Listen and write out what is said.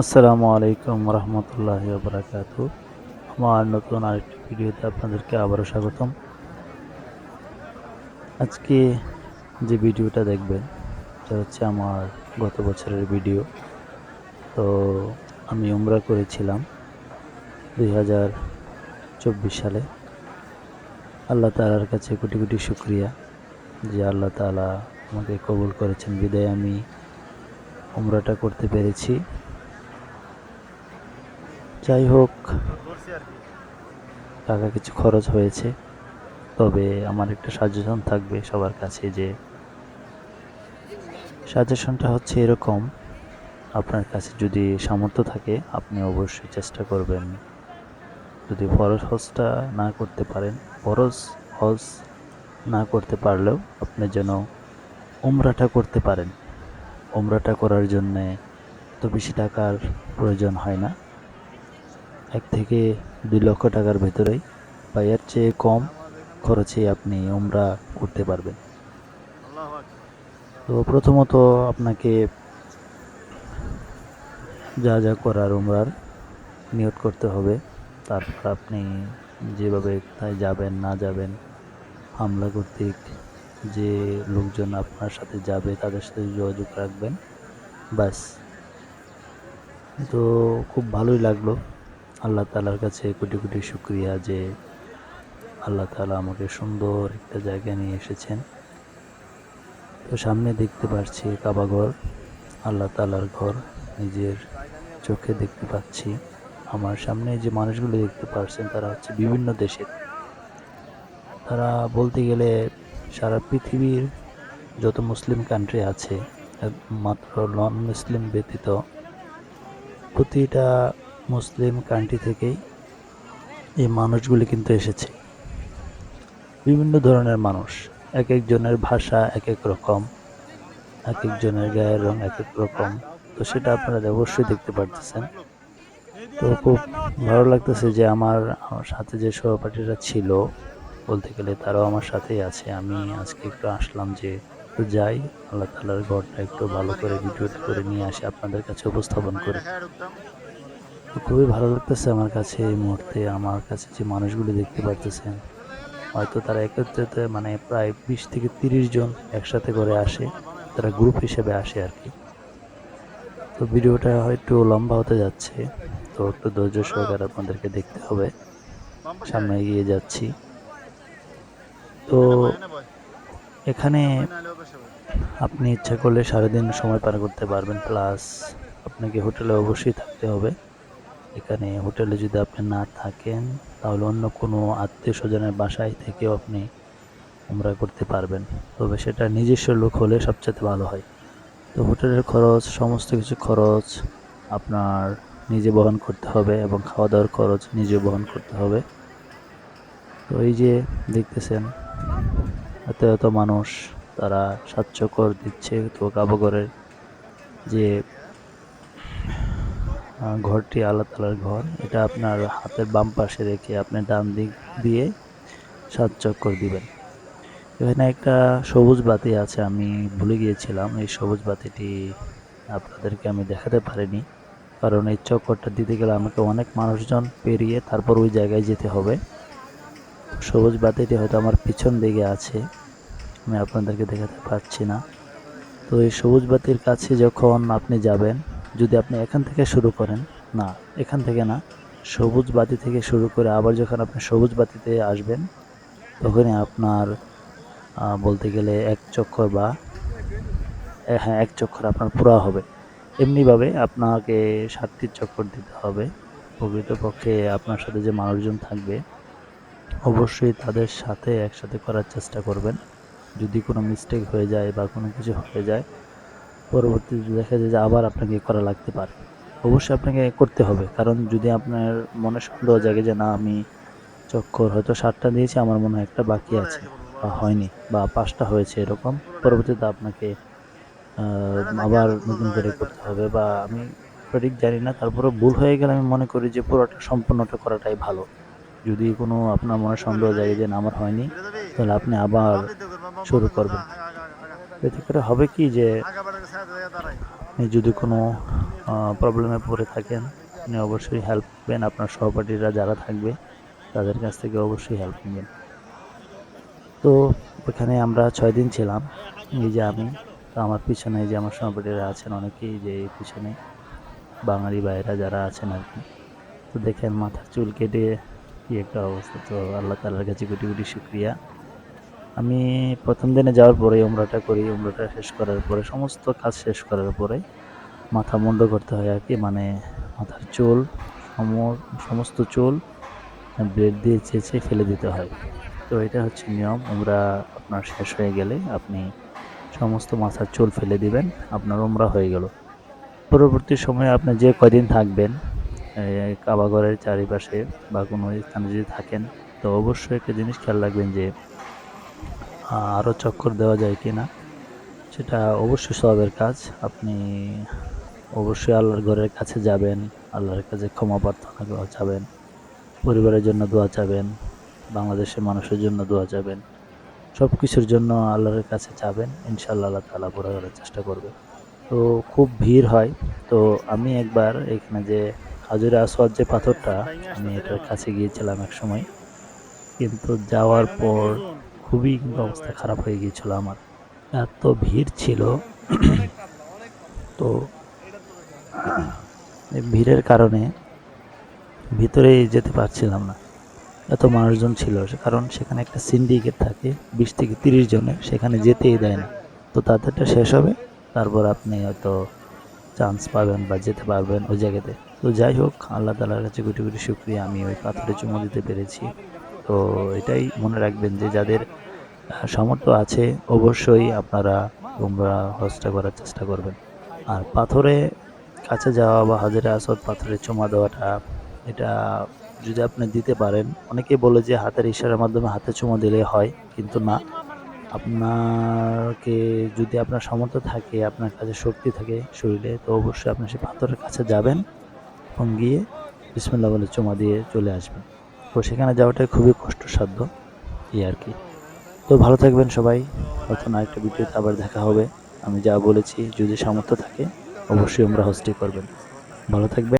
আসসালামু আলাইকুম রহমতুল্লাহ বারাকাত আমার নতুন আরেকটি ভিডিওতে আপনাদেরকে আবারও স্বাগতম। আজকে যে ভিডিওটা দেখবেন, এটা হচ্ছে আমার গত বছরের ভিডিও। তো আমি উমরা করেছিলাম দুই হাজার চব্বিশ সালে। আল্লাহ তালার কাছে কোটি কোটি শুক্রিয়া যে আল্লাহ তালা আমাকে কবুল করেছেন। বিদায় আমি উমরাটা করতে পেরেছি। যাই হোক, টাকা কিছু খরচ হয়েছে। তবে আমার একটা সাজেশন থাকবে সবার কাছে যে সাজেশনটা হচ্ছে এরকম। আপনার কাছে যদি সামর্থ্য থাকে, আপনি অবশ্যই চেষ্টা করবেন। যদি ফরজ হজটা না করতে পারেন ফরজ হজ না করতে পারলেও আপনি যেন উমরাটা করতে পারেন। উমরাটা করার জন্যে তো বেশি টাকার প্রয়োজন হয় না। এক থেকে দুই লক্ষ টাকার ভেতরেই বা এর চেয়ে কম খরচে আপনি উমরা করতে পারবেন। তো প্রথমত আপনাকে যা যা করার উমরার নিয়োগ করতে হবে, তারপর আপনি যেভাবে কোথায় যাবেন, না যাবেন, হামলা কর্তৃক যে লোকজন আপনার সাথে যাবে তাদের সাথে যোগাযোগ রাখবেন, ব্যাস। তো খুব ভালোই লাগল। আল্লাহ তালার কাছে কোটি কোটি শুক্রিয়া যে আল্লাহ তালা আমাকে সুন্দর একটা জায়গায় নিয়ে এসেছেন। তো সামনে দেখতে পাচ্ছি কাবাঘর আল্লাহ তালার ঘর নিজের চোখে দেখতে পাচ্ছি। আমার সামনে যে মানুষগুলো দেখতে পাচ্ছেন তারা হচ্ছে বিভিন্ন দেশের। তারা বলতে গেলে সারা পৃথিবীর যত মুসলিম কান্ট্রি আছে মাত্র নন মুসলিম ব্যতীত প্রতিটা মুসলিম কান্ট্রি থেকেই এই মানুষগুলি কিন্তু এসেছে। বিভিন্ন ধরনের মানুষ, এক একজনের ভাষা এক এক রকম, এক একজনের গায়ের রং এক এক রকম। তো সেটা আপনারা অবশ্যই দেখতে পারতেছেন। তো খুব ভালো লাগতেছে যে আমার সাথে যে সহপাঠীরা ছিল, বলতে গেলে তারাও আমার সাথেই আছে। আমি আজকে একটু আসলাম যে একটু যাই, আল্লাহ তালার ঘরটা একটু ভালো করে ভিডিও করে নিয়ে আসি, আপনাদের কাছে উপস্থাপন করে। তো খুবই ভালো লাগতেছে আমার কাছে এই মুহূর্তে, আমার কাছে যে মানুষগুলি দেখতে পারতেছেন। হয়তো তারা একত্রিত মানে প্রায় বিশ থেকে তিরিশ জন একসাথে করে আসে, তারা গ্রুপ হিসেবে আসে আর কি। তো ভিডিওটা হয়তো লম্বা হতে যাচ্ছে, তো একটু ধৈর্য সহকারে আপনাদেরকে দেখতে হবে। সামনে এগিয়ে যাচ্ছি। তো এখানে আপনি ইচ্ছা করলে সারাদিন সময় পার করতে পারবেন, প্লাস আপনাকে হোটেলে অবশ্যই থাকতে হবে। এখানে হোটেলে যদি আপনি না থাকেন, তাহলে অন্য কোনো আত্মীয় স্বজনের বাসায় থেকেও আপনি উমরা করতে পারবেন। তবে সেটা নিজস্ব লোক হলে সবচেয়ে ভালো হয়। তো হোটেলের খরচ, সমস্ত কিছু খরচ আপনার নিজে বহন করতে হবে এবং খাওয়া দাওয়ার খরচ নিজে বহন করতে হবে। তো এই যে দেখতেছেন, এত এত মানুষ তারা স্বাচ্ছকর দিচ্ছে, তো কাবাগরের যে ঘরটি আল্লাহ তালার ঘর। এটা আপনার হাতের বাম পাশে রেখে আপনি ডান দিক দিয়ে সাত চক্কর দিবেন। এখানে একটা সবুজ বাতি আছে, আমি ভুলে গিয়েছিলাম। এই সবুজ বাতিটি আপনাদেরকে আমি দেখাতে পারিনি। কারণ এই চক্করটা দিতে গেলে আমাকে অনেক মানুষজন পেরিয়ে তারপর ওই জায়গায় যেতে হবে। সবুজ বাতিটি হয়তো আমার পিছন দিকে আছে, আমি আপনাদেরকে দেখাতে পারছি না। তো এই সবুজ বাতির কাছে যখন আপনি যাবেন যদি আপনি এখান থেকে শুরু করেন, না, এখান থেকে না, সবুজ বাতি থেকে শুরু করে আবার যখন আপনি সবুজ বাতিতে আসবেন, তখনই আপনার বলতে গেলে এক চক্কর বা হ্যাঁ এক চক্কর আপনার পুরা হবে। এমনিভাবে আপনাকে সাতটি চক্কর দিতে হবে। প্রকৃতপক্ষে আপনার সাথে যে মানুষজন থাকবে, অবশ্যই তাদের সাথে একসাথে করার চেষ্টা করবেন। যদি কোনো মিস্টেক হয়ে যায় বা কোনো কিছু হয়ে যায় পরবর্তীতে দেখা যায় যে আবার আপনাকে করা লাগতে পারে, অবশ্যই আপনাকে করতে হবে। কারণ যদি আপনার মনে সন্দেহ জাগে যে না, আমি চক্কর হয়তো সাতটা দিয়েছি, আমার মনে হয় একটা বাকি আছে বা হয়নি বা পাঁচটা হয়েছে এরকম, পরবর্তীতে আপনাকে আবার নতুন করে করতে হবে বা আমি সঠিক জানি না তারপরে ভুল হয়ে গেলে আমি মনে করি যে পুরোটা, সম্পূর্ণটা করাটাই ভালো। যদি কোনো আপনার মনে সন্দেহ জাগে যে না, আমার হয়নি, তাহলে আপনি আবার শুরু করবেন। এতে করে হবে কি যে যদি কোনো প্রবলেমে পড়ে থাকেন আপনি অবশ্যই হেল্প নেবেন আপনার সহপাঠীরা যারা থাকবে তাদের কাছ থেকে অবশ্যই হেল্প নেবেন। তো ওখানে আমরা ছয় দিন ছিলাম এই যে আমি তো আমার পিছনে যে আমার সহপাঠীরা আছেন অনেকেই যে পিছনে বাঙালি ভাইয়েরা যারা আছেন আর কি তো দেখেন মাথার চুল কেটে কি একটা অবস্থা। তো আল্লাহ তালার কাছে কোটি কোটি শুক্রিয়া। আমি প্রথম দিনে যাওয়ার পরে উমরাটা করি, উমরাটা শেষ করার পরে, সমস্ত কাজ শেষ করার পরে মাথা মুন্ড করতে হয় আর কি মানে মাথার চুল সম- সমস্ত চুল, ব্লেড দিয়ে চেঁচে ফেলে দিতে হয়। তো এটা হচ্ছে নিয়ম, উমরা আপনার শেষ হয়ে গেলে আপনি সমস্ত মাথার চুল ফেলে দিবেন, আপনার উমরা হয়ে গেল। পরবর্তী সময়ে আপনি যে কয়দিন থাকবেন কাবাঘরের চারিপাশে বা কোনো স্থানে যদি থাকেন, তো অবশ্যই একটা জিনিস খেয়াল রাখবেন যে আরও চক্কর দেওয়া যায় কি না সেটা অবশ্যই সবের কাজ। আপনি অবশ্যই আল্লাহর ঘরের কাছে যাবেন, আল্লাহর কাছে ক্ষমা প্রার্থনা করা যাবেন পরিবারের জন্য দোয়া চাবেন, বাংলাদেশের মানুষের জন্য দোয়া চাবেন সব কিছুর জন্য আল্লাহর কাছে চাবেন ইনশাল্লাহ আল্লাহ তালা পুরো করার চেষ্টা করবে। তো খুব ভিড় হয়। তো আমি একবার এখানে যে হাজুরে আসওয়াদ যে পাথরটা, আমি এটার কাছে গিয়েছিলাম এক সময় কিন্তু যাওয়ার পর খুবই অবস্থা খারাপ হয়ে গিয়েছিল আমার। এত ভিড় ছিল। তো ভিড়ের কারণে ভিতরে যেতে পারছিলাম না। এত মানুষজন ছিল, কারণ সেখানে একটা সিন্ডিকেট থাকে, বিশ থেকে তিরিশ জনের, সেখানে যেতেই দেয় না। তো তাদেরটা শেষ হবে, তারপর আপনি হয়তো চান্স পাবেন বা যেতে পারবেন ওই জায়গাতে। তো যাই হোক, আল্লাহ তালার কাছে গুটি গুটি শুক্রিয়া। আমি ওই পাথরে চুমো দিতে পেরেছি। তো এটাই মনে রাখবেন যে যাদের সামর্থ্য আছে, অবশ্যই আপনারা তোমরা হজটা করার চেষ্টা করবেন। আর পাথরে কাছে যাওয়া বা হাজারে আসদ পাথরে চুমা দেওয়াটা, এটা যদি আপনি দিতে পারেন, অনেকে বলে যে হাতের ইশারার মাধ্যমে হাতে চুমা দিলে হয়, কিন্তু না। আপনাকে যদি আপনার সামর্থ্য থাকে, আপনার কাছে শক্তি থাকে শরীরে, তো অবশ্যই আপনি সেই পাথরের কাছে যাবেন এবং গিয়ে বিসমিল্লা বলে চুমা দিয়ে চলে আসবেন। তো সেখানে যাওয়াটাই খুবই কষ্টসাধ্য, এই আর কি। তো ভালো থাকবেন সবাই। নতুন আরেকটা ভিডিওতে আবার দেখা হবে। আমি যা বলেছি, যদি সামর্থ্য থাকে, অবশ্যই আমরা হোস্টে করবেন। ভালো থাকবেন।